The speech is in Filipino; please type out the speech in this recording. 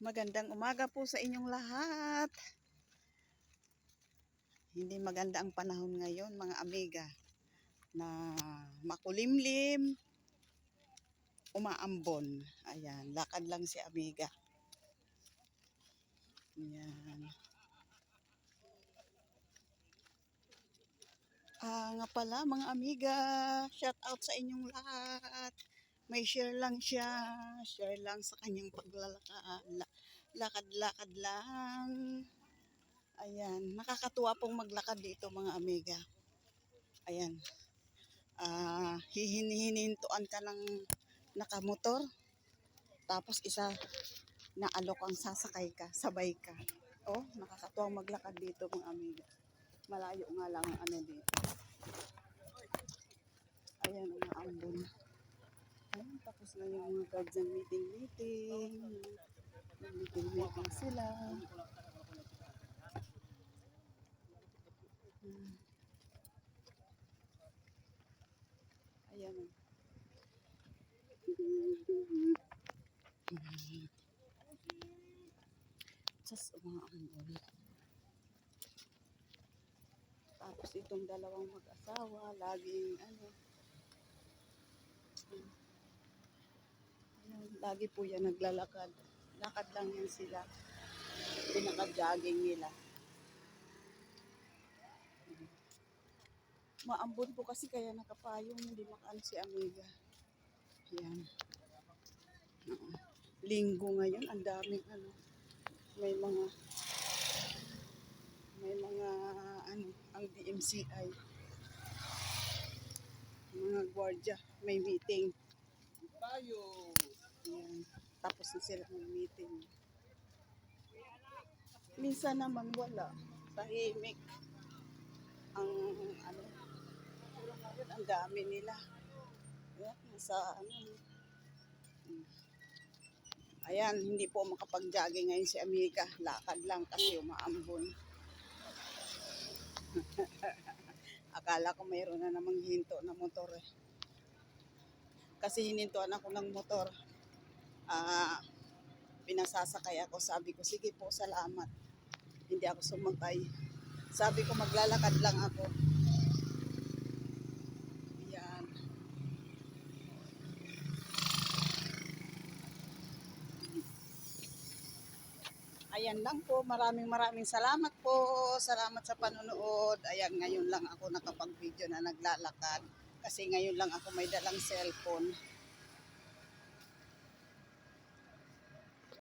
Magandang umaga po sa inyong lahat. Hindi maganda ang panahon ngayon mga amiga na makulimlim, umaambon. Ayan, lakad lang si amiga. Ayan. Ah, nga pala mga amiga, shout out sa inyong lahat. May share lang siya, share lang sa kanyang paglalakad. La- Lakad-lakad lang. Ayan, nakakatuwa pong maglakad dito mga amiga. Ayan. Ah, hihinihintuan ka ng nakamotor. Tapos isa na alok ang sasakay ka, sabay ka. Oh, nakakatuwang maglakad dito mga amiga. Malayo nga lang ang ano dito. Ayan, ang yung mga guardian meeting meeting. Meeting meeting sila. Hmm. Ayan. Hmm. Diyos, mga ambon. Tapos itong dalawang mag-asawa, laging ano, Ayun, lagi po yan naglalakad. Lakad lang yan sila. Pinaka-jogging nila. Maambon po kasi kaya nakapayong hindi makaano si Amiga. Yan. Linggo ngayon, ang daming ano. May mga may mga ano, ang DMCI. Mga gwardiya, may meeting. Tayo. Na sila meeting. Minsan naman wala. Tahimik. Ang ano. Ang dami nila. Ayan, nasa ano. Ayan, hindi po makapag-jogging ngayon si Amiga. Lakad lang kasi umaambon. Akala ko mayroon na namang hinto na motor eh kasi hinintuan ako ng motor. Ah, pinasasakay ako. Sabi ko, sige po, salamat. Hindi ako sumakay. Sabi ko, maglalakad lang ako. Yan. Ayan lang po. Maraming maraming salamat po. Salamat sa panonood. Ayan, ngayon lang ako nakapag-video na naglalakad. Kasi ngayon lang ako may dalang cellphone.